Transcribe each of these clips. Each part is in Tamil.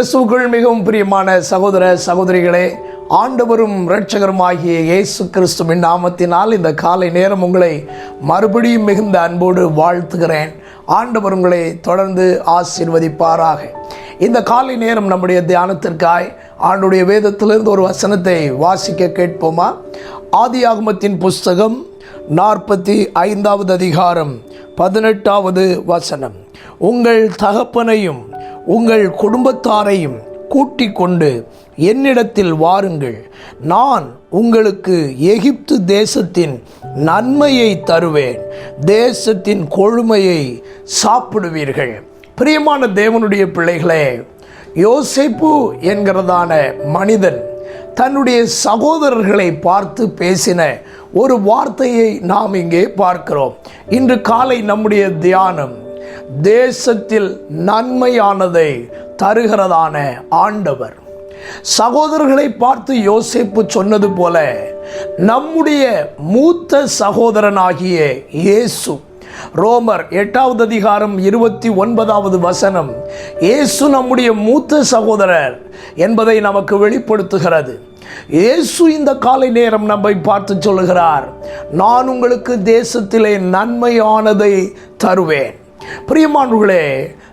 கிறிஸ்துவுக்குள் மிகவும் பிரியமான சகோதர சகோதரிகளே ஆண்டவரும் இரட்சகருமாகிய இயேசு கிறிஸ்துவின் நாமத்தினால் இந்த காலை நேரம் உங்களை மறுபடியும் மிகுந்த அன்போடு வாழ்த்துகிறேன். ஆண்டவர் உங்களை தொடர்ந்து ஆசீர்வதிப்பாராக. இந்த காலை நேரம் நம்முடைய தியானத்திற்காய் ஆண்டுடைய வேதத்திலிருந்து ஒரு வசனத்தை வாசிக்க கேட்போமா? ஆதியாகமத்தின் புஸ்தகம் நாற்பத்தி ஐந்தாவது அதிகாரம் பதினெட்டாவது வசனம். உங்கள் தகப்பனையும் உங்கள் குடும்பத்தாரையும் கூட்டிக் கொண்டு என்னிடத்தில் வாருங்கள். நான் உங்களுக்கு எகிப்து தேசத்தின் நன்மையை தருவேன். தேசத்தின் கொழுமையை சாப்பிடுவீர்கள். பிரியமான தேவனுடைய பிள்ளைகளே யோசிப்பு என்கிறதான மனிதன் தன்னுடைய சகோதரர்களை பார்த்து பேசின ஒரு வார்த்தையை நாம் இங்கே பார்க்கிறோம். இன்று காலை நம்முடைய தியானம் தேசத்தில் நன்மையானதை தருகிறதான ஆண்டவர். சகோதரர்களை பார்த்து யோசிப்பு சொன்னது போல நம்முடைய மூத்த சகோதரனாகிய இயேசு. ரோமர் எட்டாவது அதிகாரம் இருபத்தி ஒன்பதாவது வசனம் இயேசு நம்முடைய மூத்த சகோதரர் என்பதை நமக்கு வெளிப்படுத்துகிறது. இயேசு இந்த காலை நேரம் நம்மை பார்த்து சொல்லுகிறார் நான் உங்களுக்கு தேசத்திலே நன்மையானதை தருவேன். பிரியமானவர்களே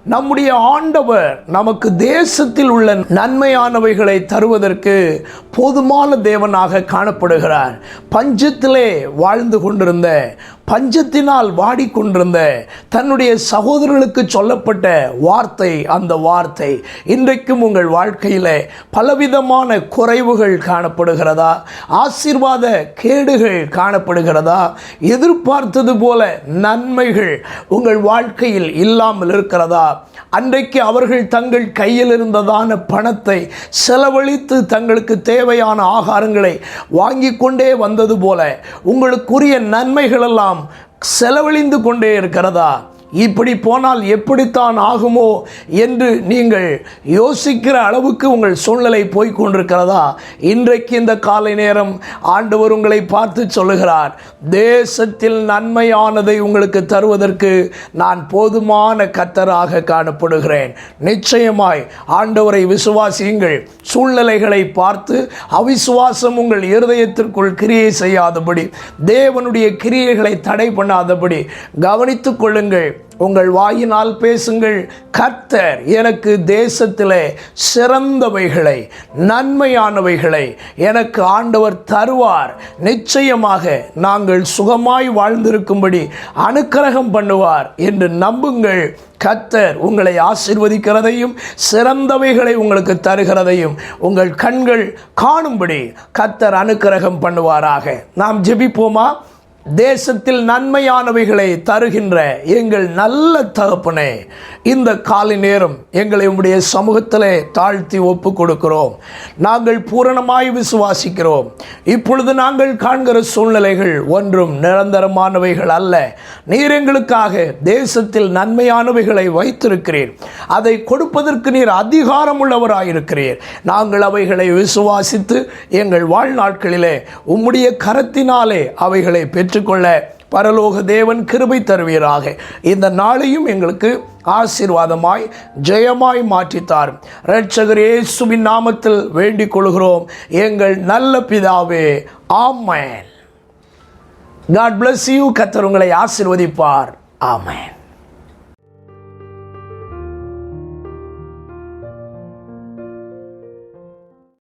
நம்முடைய ஆண்டவர் நமக்கு தேசத்தில் உள்ள நன்மையானவைகளை தருவதற்கு போதுமான தேவனாக காணப்படுகிறார். பஞ்சத்திலே வாழ்ந்து கொண்டிருந்த பஞ்சத்தினால் வாடிக்கொண்டிருந்த தன்னுடைய சகோதரர்களுக்கு சொல்லப்பட்ட வார்த்தை அந்த வார்த்தை இன்றைக்கும் உங்கள் வாழ்க்கையில் பலவிதமான குறைவுகள் காணப்படுகிறதா? ஆசீர்வாத கேடுகள் காணப்படுகிறதா? எதிர்பார்த்தது போல நன்மைகள் உங்கள் வாழ்க்கையில் இல்லாமல் இருக்கிறதா? அன்றைக்கு அவர்கள் தங்கள் கையில் இருந்ததான பணத்தை செலவழித்து தங்களுக்கு தேவையான ஆகாரங்களை வாங்கி கொண்டே வந்தது போல உங்களுக்குரிய நன்மைகளெல்லாம் செலவழிந்து கொண்டே இருக்கிறதா? இப்படி போனால் எப்படித்தான் ஆகுமோ என்று நீங்கள் யோசிக்கிற அளவுக்கு உங்கள் சூழ்நிலை போய்கொண்டிருக்கிறதா இன்றைக்கு இந்த காலை நேரம் ஆண்டவர் உங்களை பார்த்து சொல்லுகிறார் தேசத்தில் நன்மையானதை உங்களுக்கு தருவதற்கு நான் போதுமான கத்தராக காணப்படுகிறேன். நிச்சயமாய் ஆண்டவரை விசுவாசியுங்கள். சூழ்நிலைகளை பார்த்து அவிசுவாசம் உங்கள் இருதயத்திற்குள் கிரியை செய்யாதபடி தேவனுடைய கிரியைகளை தடை பண்ணாதபடி கவனித்துக் கொள்ளுங்கள். உங்கள் வாயினால் பேசுங்கள். கர்த்தர் எனக்கு தேசத்திலே சிறந்தவைகளை நன்மையானவைகளை எனக்கு ஆண்டவர் தருவார். நிச்சயமாக நாங்கள் சுகமாய் வாழ்ந்திருக்கும்படி அனுக்கிரகம் பண்ணுவார் என்று நம்புங்கள். கத்தர் உங்களை ஆசிர்வதிக்கிறதையும் சிறந்தவைகளை உங்களுக்கு தருகிறதையும் உங்கள் கண்கள் காணும்படி கத்தர் அனுக்கிரகம் பண்ணுவாராக. நாம் ஜெபிப்போமா? தேசத்தில் நன்மையானவைகளை தருகின்ற எங்கள் நல்ல தகப்பனே இந்த காலை நேரம் எங்களை உம்முடைய சமூகத்திலே தாழ்த்தி ஒப்பு கொடுக்கிறோம் நாங்கள் பூரணமாய் விசுவாசிக்கிறோம். இப்பொழுது நாங்கள் காண்கிற சூழ்நிலைகள் ஒன்றும் நிரந்தரமானவைகள் அல்ல. நீர் எங்களுக்காக தேசத்தில் நன்மையானவைகளை வைத்திருக்கிறீர். அதை கொடுப்பதற்கு நீர் அதிகாரம் உள்ளவராயிருக்கிறீர் நாங்கள் அவைகளை விசுவாசித்து எங்கள் வாழ்நாட்களிலே உம்முடைய கரத்தினாலே அவைகளை பெற்று பெற்றுக்கொள்ள பரலோக தேவன் கிருபை தருவீராக. இந்த நாளையும் எங்களுக்கு ஆசீர்வாதமாய் ஜெயமாய் மாற்றித்தார். ரட்சகர் இயேசுவின் நாமத்தில் வேண்டிக் கொள்கிறோம் எங்கள் நல்ல பிதாவே ஆமேன். காட் பிளஸ் யூ கத்தர் உங்களை ஆசீர்வதிப்பார். ஆமேன்.